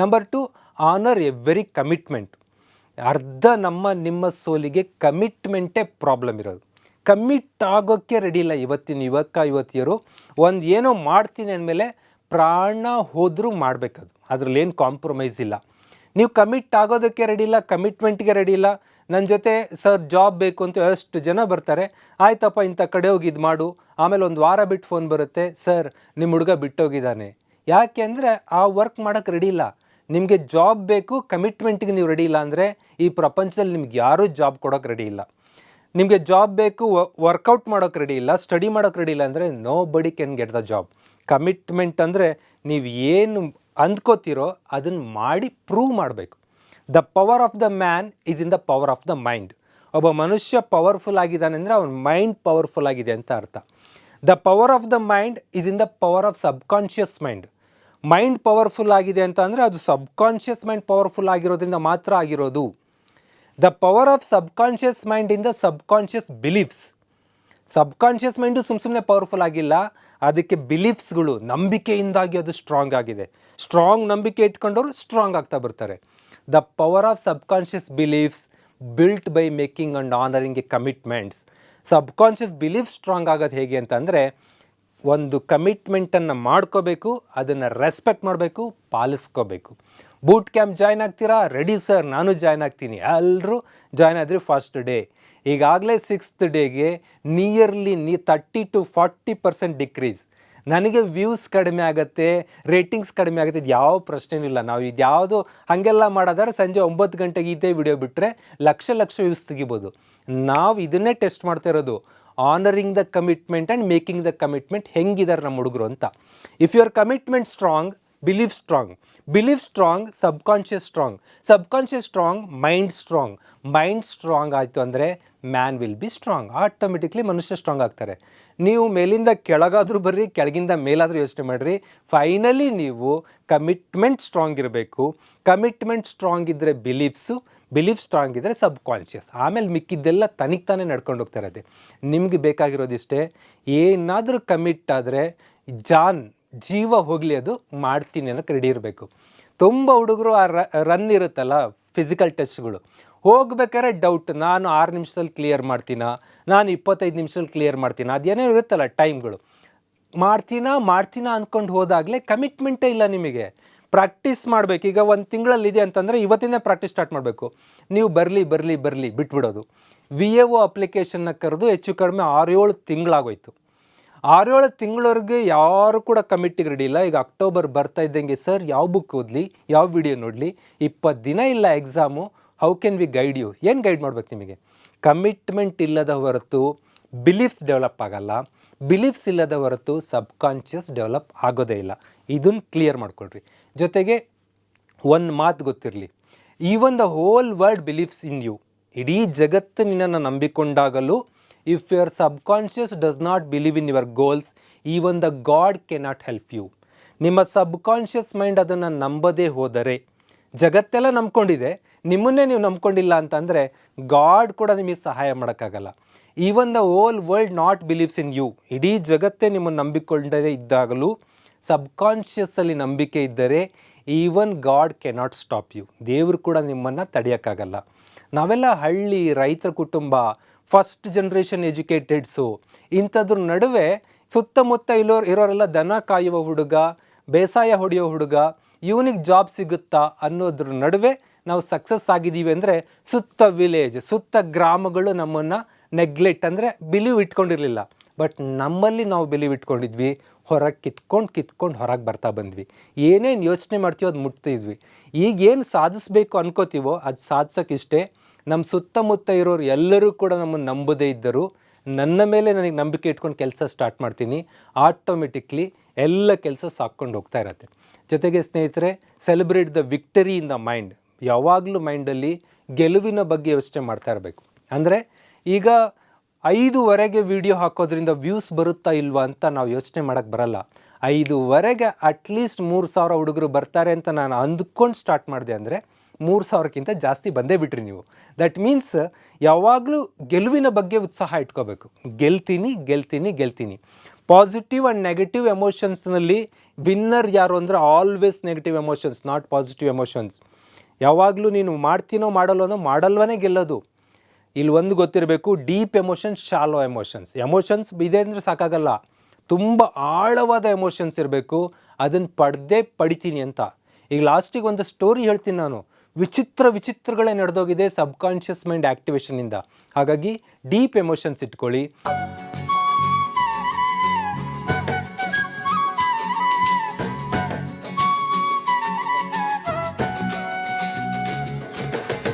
Number two honour every commitment ಅರ್ಧ ನಮ್ಮ, ನಿಮ್ಮ ಸೋಲಿಗೆ ಕಮಿಟ್ಮೆಂಟೇ ಪ್ರಾಬ್ಲಮ್ ಇರೋದು. ಕಮಿಟ್ ಆಗೋಕ್ಕೆ ರೆಡಿ ಇಲ್ಲ ಇವತ್ತಿನ ಯುವಕ, ಯುವತಿಯರು. ಒಂದು ಏನೋ ಮಾಡ್ತೀನಿ ಅಂದಮೇಲೆ ಪ್ರಾಣ ಹೋದರೂ ಮಾಡಬೇಕದು. ಅದರಲ್ಲಿ ಏನು ಕಾಂಪ್ರಮೈಸ್ ಇಲ್ಲ. ನೀವು ಕಮಿಟ್ ಆಗೋದಕ್ಕೆ ರೆಡಿ ಇಲ್ಲ ಕಮಿಟ್ಮೆಂಟ್ಗೆ ರೆಡಿ ಇಲ್ಲ. ನನ್ನ ಜೊತೆ ಸರ್ ಜಾಬ್ ಬೇಕು ಅಂತ ಎಷ್ಟು ಜನ ಬರ್ತಾರೆ. ಆಯ್ತಪ್ಪ, ಇಂಥ ಕಡೆ ಹೋಗಿ ಇದು ಮಾಡು. ಆಮೇಲೆ ಒಂದು ವಾರ ಬಿಟ್ಟು ಫೋನ್ ಬರುತ್ತೆ. ಸರ್ ನಿಮ್ಮ ಹುಡುಗ ಬಿಟ್ಟೋಗಿದ್ದಾನೆ. ಯಾಕೆ ಅಂದರೆ ಆ ವರ್ಕ್ ಮಾಡೋಕ್ಕೆ ರೆಡಿ ಇಲ್ಲ. ನಿಮಗೆ ಜಾಬ್ ಬೇಕು ಕಮಿಟ್ಮೆಂಟ್ಗೆ ನೀವು ರೆಡಿ ಇಲ್ಲ ಅಂದರೆ ಈ ಪ್ರಪಂಚದಲ್ಲಿ ನಿಮ್ಗೆ ಯಾರೂ ಜಾಬ್ ಕೊಡೋಕೆ ರೆಡಿ ಇಲ್ಲ. ನಿಮಗೆ ಜಾಬ್ ಬೇಕು ವರ್ಕೌಟ್ ಮಾಡೋಕೆ ರೆಡಿ ಇಲ್ಲ ಸ್ಟಡಿ ಮಾಡೋಕೆ ರೆಡಿ ಇಲ್ಲ ಅಂದರೆ nobody can get the job commitment ಅಂದರೆ ನೀವು ಏನು ಅಂದ್ಕೋತಿರೋ ಅದನ್ನು ಮಾಡಿ ಪ್ರೂವ್ ಮಾಡಬೇಕು. The power of the man is in the power of the mind ಒಬ್ಬ ಮನುಷ್ಯ ಪವರ್ಫುಲ್ ಆಗಿದ್ದಾನೆ ಅಂದರೆ ಅವನ ಮೈಂಡ್ ಪವರ್ಫುಲ್ ಆಗಿದೆ ಅಂತ ಅರ್ಥ. The power of the mind is in the power of subconscious mind mind powerful ಆಗಿದೆ ಅಂತ ಅಂದರೆ ಅದು ಸಬ್ಕಾನ್ಷಿಯಸ್ ಮೈಂಡ್ ಪವರ್ಫುಲ್ ಆಗಿರೋದ್ರಿಂದ ಮಾತ್ರ ಆಗಿರೋದು. The power of subconscious the subconscious beliefs subconscious mind ಸುಮ್ಮ ಸುಮ್ಮನೆ ಪವರ್ಫುಲ್ ಆಗಿಲ್ಲ. ಅದಕ್ಕೆ ಬಿಲೀಫ್ಸ್ಗಳು ನಂಬಿಕೆಯಿಂದಾಗಿ ಅದು ಸ್ಟ್ರಾಂಗ್ ಆಗಿದೆ. ಸ್ಟ್ರಾಂಗ್ ನಂಬಿಕೆ ಇಟ್ಕೊಂಡವರು ಸ್ಟ್ರಾಂಗ್ ಆಗ್ತಾ ಬರ್ತಾರೆ. The power of subconscious beliefs built by making and honouring a commitments subconscious belief strong ಆಗೋದು ಹೇಗೆ ಅಂತಂದರೆ ಒಂದು ಕಮಿಟ್ಮೆಂಟನ್ನು ಮಾಡ್ಕೋಬೇಕು, ಅದನ್ನು ರೆಸ್ಪೆಕ್ಟ್ ಮಾಡಬೇಕು, ಪಾಲಿಸ್ಕೋಬೇಕು. ಬೂಟ್ ಕ್ಯಾಂಪ್ ಜಾಯ್ನ್ ಆಗ್ತೀರಾ? ರೆಡಿ ಸರ್ ನಾನು ಜಾಯ್ನ್ ಆಗ್ತೀನಿ. ಎಲ್ಲರೂ ಜಾಯ್ನ್ ಆದರೆ ಫಸ್ಟ್ ಡೇ ಈಗಾಗಲೇ ಸಿಕ್ಸ್ತ್ ಡೇಗೆ ನಿಯರ್ಲಿ ನೀ thirty to forty percent decrease ನನಗೆ ವ್ಯೂಸ್ ಕಡಿಮೆ ಆಗುತ್ತೆ ರೇಟಿಂಗ್ಸ್ ಕಡಿಮೆ ಆಗುತ್ತೆ ಇದು ಯಾವ ಪ್ರಶ್ನೆ ಇಲ್ಲ. ನಾವು ಇದು ಹಾಗೆಲ್ಲ ಮಾಡೋದಾದ್ರೆ ಸಂಜೆ ಒಂಬತ್ತು ಗಂಟೆಗೆ ಇದೇ ವಿಡಿಯೋ ಬಿಟ್ಟರೆ ಲಕ್ಷ ಲಕ್ಷ ವ್ಯೂಸ್ ತೆಗಿಬೋದು. ನಾವು ಇದನ್ನೇ ಟೆಸ್ಟ್ ಮಾಡ್ತಾ ಇರೋದು. Honouring the commitment and making the commitment ಹೆಂಗಿದ್ದಾರೆ ನಮ್ಮ ಹುಡುಗರು ಅಂತ. If your commitment strong believe strong believe strong subconscious strong subconscious strong mind strong mind strong ಆಯಿತು ಅಂದರೆ man will be strong automatically ಮನುಷ್ಯ ಸ್ಟ್ರಾಂಗ್ ಆಗ್ತಾರೆ. ನೀವು ಮೇಲಿಂದ ಕೆಳಗಾದರೂ ಬರ್ರಿ, ಕೆಳಗಿಂದ ಮೇಲಾದರೂ ಯೋಚನೆ ಮಾಡಿರಿ. ಫೈನಲಿ ನೀವು ಕಮಿಟ್ಮೆಂಟ್ ಸ್ಟ್ರಾಂಗ್ ಇರಬೇಕು. ಕಮಿಟ್ಮೆಂಟ್ ಸ್ಟ್ರಾಂಗ್ ಇದ್ದರೆ ಬಿಲೀಫ್ಸು ಬಿಲೀಫ್ ಸ್ಟ್ರಾಂಗ್ ಇದ್ದರೆ ಸಬ್ ಕಾನ್ಷಿಯಸ್ ಆಮೇಲೆ ಮಿಕ್ಕಿದ್ದೆಲ್ಲ ತನಿಗೆ ತಾನೇ ನಡ್ಕೊಂಡು ಹೋಗ್ತಾ ಇರತ್ತೆ ನಿಮಗೆ ಬೇಕಾಗಿರೋದಿಷ್ಟೇ ಏನಾದರೂ ಕಮಿಟ್ ಆದರೆ ಜಾನ್, ಜೀವ ಹೋಗಲಿ ಅದು ಮಾಡ್ತೀನಿ ಅನ್ನೋಕ್ಕೆ ರೆಡಿ ಇರಬೇಕು. ತುಂಬ ಹುಡುಗರು ಆ ರನ್ ಇರುತ್ತಲ್ಲ ಫಿಸಿಕಲ್ ಟೆಸ್ಟ್ಗಳು ಹೋಗ್ಬೇಕಾದ್ರೆ ಡೌಟ್ ನಾನು ಆರು ನಿಮಿಷದಲ್ಲಿ ಕ್ಲಿಯರ್ ಮಾಡ್ತೀನಾ? ನಾನು ಇಪ್ಪತ್ತೈದು ನಿಮಿಷದಲ್ಲಿ ಕ್ಲಿಯರ್ ಮಾಡ್ತೀನ? ಅದೇನೋ ಇರುತ್ತಲ್ಲ ಟೈಮ್ಗಳು ಮಾಡ್ತೀನಾ ಮಾಡ್ತೀನಾ ಅಂದ್ಕೊಂಡು ಹೋದಾಗಲೇ ಕಮಿಟ್ಮೆಂಟೇ ಇಲ್ಲ ನಿಮಗೆ. ಪ್ರಾಕ್ಟೀಸ್ ಮಾಡಬೇಕು. ಈಗ ಒಂದು ತಿಂಗಳಲ್ಲಿದೆ ಅಂತಂದರೆ ಇವತ್ತಿಂದ ಪ್ರಾಕ್ಟೀಸ್ ಸ್ಟಾರ್ಟ್ ಮಾಡಬೇಕು. ನೀವು ಬರಲಿ ಬರಲಿ ಬರಲಿ ಬಿಟ್ಬಿಡೋದು. ವಿ ಎ ಒ ಅಪ್ಲಿಕೇಶನ್ನ ಕರೆದು ಹೆಚ್ಚು ಕಡಿಮೆ ಆರು ಏಳು ತಿಂಗಳಾಗೋಯ್ತು. ಆರೇಳು ತಿಂಗಳವರೆಗೆ ಯಾರು ಕೂಡ ಕಮಿಟಿಗೆ ರೆಡಿ ಇಲ್ಲ. ಈಗ ಅಕ್ಟೋಬರ್ ಬರ್ತಾ ಇದ್ದಂಗೆ ಸರ್ ಯಾವ ಬುಕ್ ಓದಲಿ? ಯಾವ ವಿಡಿಯೋ ನೋಡಲಿ? ಇಪ್ಪತ್ತು ದಿನ ಇಲ್ಲ exam how can we guide you ಏನು ಗೈಡ್ ಮಾಡ್ಬೇಕು ನಿಮಗೆ? ಕಮಿಟ್ಮೆಂಟ್ ಇಲ್ಲದ ಹೊರತು ಬಿಲೀಫ್ಸ್ ಡೆವಲಪ್ ಆಗಲ್ಲ. ಬಿಲೀಫ್ಸ್ ಇಲ್ಲದ ಹೊರತು ಸಬ್ಕಾನ್ಷಿಯಸ್ ಡೆವಲಪ್ ಆಗೋದೇ ಇಲ್ಲ. ಇದನ್ನು ಕ್ಲಿಯರ್ ಮಾಡ್ಕೊಳ್ರಿ. ಜೊತೆಗೆ ಒಂದು ಮಾತು ಗೊತ್ತಿರಲಿ. Even the whole world believes in you ಇಡೀ ಜಗತ್ತು ನಿನ್ನನ್ನು ನಂಬಿಕೊಂಡಾಗಲೂ if your subconscious does not believe in your goals even the god cannot help you ನಿಮ್ಮ ಸಬ್ಕಾನ್ಷಿಯಸ್ ಮೈಂಡ್ ಅದನ್ನು ನಂಬದೇ ಹೋದರೆ, ಜಗತ್ತೆಲ್ಲ ನಂಬ್ಕೊಂಡಿದೆ, ನಿಮ್ಮನ್ನೇ ನೀವು ನಂಬ್ಕೊಂಡಿಲ್ಲ ಅಂತಂದರೆ ಗಾಡ್ ಕೂಡ ನಿಮಗೆ ಸಹಾಯ ಮಾಡೋಕ್ಕಾಗಲ್ಲ. Even the whole world not believes in you ಇಡೀ ಜಗತ್ತೇ ನಿಮ್ಮನ್ನು ನಂಬಿಕೊಂಡೇ ಇದ್ದಾಗಲೂ ಸಬ್ಕಾನ್ಷಿಯಸ್ಸಲ್ಲಿ ನಂಬಿಕೆ ಇದ್ದರೆ even god cannot stop you. ದೇವರು ಕೂಡ ನಿಮ್ಮನ್ನು ತಡೆಯೋಕ್ಕಾಗಲ್ಲ. ನಾವೆಲ್ಲ ಹಳ್ಳಿ ರೈತರ ಕುಟುಂಬ, ಫಸ್ಟ್ ಜನ್ರೇಷನ್ ಎಜುಕೇಟೆಡ್ಸು, ಇಂಥದ್ರ ನಡುವೆ ಸುತ್ತಮುತ್ತ ಇಲ್ಲೋ ಇರೋರೆಲ್ಲ ದನ ಕಾಯುವ ಹುಡುಗ, ಬೇಸಾಯ ಹೊಡೆಯೋ ಹುಡುಗ, ಇವನಿಗೆ ಜಾಬ್ ಸಿಗುತ್ತಾ ಅನ್ನೋದ್ರ ನಡುವೆ ನಾವು ಸಕ್ಸಸ್ ಆಗಿದ್ದೀವಿ ಅಂದರೆ ಸುತ್ತ ವಿಲೇಜ್ ಸುತ್ತ ಗ್ರಾಮಗಳು ನಮ್ಮನ್ನು ನೆಗ್ಲೆಕ್ಟ್ ಅಂದರೆ ಬಿಲೀವ್ ಇಟ್ಕೊಂಡಿರಲಿಲ್ಲ. ಬಟ್ ನಮ್ಮಲ್ಲಿ ನಾವು ಬಿಲೀವ್ ಇಟ್ಕೊಂಡಿದ್ವಿ, ಹೊರಗೆ ಕಿತ್ಕೊಂಡು ಕಿತ್ಕೊಂಡು ಹೊರಗೆ ಬರ್ತಾ ಬಂದ್ವಿ. ಏನೇನು ಯೋಚನೆ ಮಾಡ್ತೀವೋ ಅದು ಮುಟ್ತಿದ್ವಿ. ಈಗ ಏನು ಸಾಧಿಸ್ಬೇಕು ಅನ್ಕೋತೀವೋ ಅದು ಸಾಧಿಸೋಕ್ಕಿಷ್ಟೇ ನಮ್ಮ ಸುತ್ತಮುತ್ತ ಇರೋರು ಎಲ್ಲರೂ ಕೂಡ ನಮ್ಮನ್ನು ನಂಬದೇ ಇದ್ದರು. ನನ್ನ ಮೇಲೆ ನನಗೆ ನಂಬಿಕೆ ಇಟ್ಕೊಂಡು ಕೆಲಸ ಸ್ಟಾರ್ಟ್ ಮಾಡ್ತೀನಿ. ಆಟೋಮೆಟಿಕ್ಲಿ ಎಲ್ಲ ಕೆಲಸ ಸಾಕ್ಕೊಂಡು ಹೋಗ್ತಾ ಇರತ್ತೆ. ಜೊತೆಗೆ ಸ್ನೇಹಿತರೆ celebrate the victory in the mind ಯಾವಾಗಲೂ ಮೈಂಡಲ್ಲಿ ಗೆಲುವಿನ ಬಗ್ಗೆ ಯೋಚನೆ ಮಾಡ್ತಾ ಇರಬೇಕು. ಅಂದರೆ ಈಗ ಐದುವರೆಗೆ ವಿಡಿಯೋ ಹಾಕೋದ್ರಿಂದ ವ್ಯೂಸ್ ಬರುತ್ತಾ ಇಲ್ವಾ ಅಂತ ನಾವು ಯೋಚನೆ ಮಾಡೋಕ್ಕೆ ಬರಲ್ಲ. ಐದುವರೆಗೆ ಅಟ್ಲೀಸ್ಟ್ ಮೂರು ಸಾವಿರ ಹುಡುಗರು ಬರ್ತಾರೆ ಅಂತ ನಾನು ಅಂದ್ಕೊಂಡು ಸ್ಟಾರ್ಟ್ ಮಾಡಿದೆ ಅಂದರೆ ಮೂರು ಸಾವಿರಕ್ಕಿಂತ ಜಾಸ್ತಿ ಬಂದೇ ಬಿಟ್ರಿ ನೀವು. ದಟ್ ಮೀನ್ಸ್ ಯಾವಾಗಲೂ ಗೆಲುವಿನ ಬಗ್ಗೆ ಉತ್ಸಾಹ ಇಟ್ಕೋಬೇಕು. ಗೆಲ್ತೀನಿ ಗೆಲ್ತೀನಿ ಗೆಲ್ತೀನಿ. ಪಾಸಿಟಿವ್ ಆ್ಯಂಡ್ ನೆಗೆಟಿವ್ ಎಮೋಷನ್ಸ್ನಲ್ಲಿ ವಿನ್ನರ್ ಯಾರು ಅಂದರೆ always negative emotions not positive emotions ಯಾವಾಗಲೂ ನೀನು ಮಾಡ್ತೀನೋ ಮಾಡಲ್ಲೋ ಅನ್ನೋ ಮಾಡಲ್ವನೇ ಗೆಲ್ಲೋದು. ಇಲ್ಲಿ ಒಂದು ಗೊತ್ತಿರಬೇಕು deep emotions shallow emotions emotions ಇದೆ ಅಂದರೆ ಸಾಕಾಗಲ್ಲ. ತುಂಬ ಆಳವಾದ ಎಮೋಷನ್ಸ್ ಇರಬೇಕು. ಅದನ್ನು ಪಡೆದೇ ಪಡಿತೀನಿ ಅಂತ. ಈಗ ಲಾಸ್ಟಿಗೆ ಒಂದು ಸ್ಟೋರಿ ಹೇಳ್ತೀನಿ ನಾನು. ವಿಚಿತ್ರ ವಿಚಿತ್ರಗಳೇ ನಡೆದೋಗಿದೆ ಸಬ್ಕಾನ್ಷಿಯಸ್ ಮೈಂಡ್ ಆ್ಯಕ್ಟಿವೇಶನಿಂದ ಹಾಗಾಗಿ ಡೀಪ್ ಎಮೋಷನ್ಸ್ ಇಟ್ಕೊಳ್ಳಿ.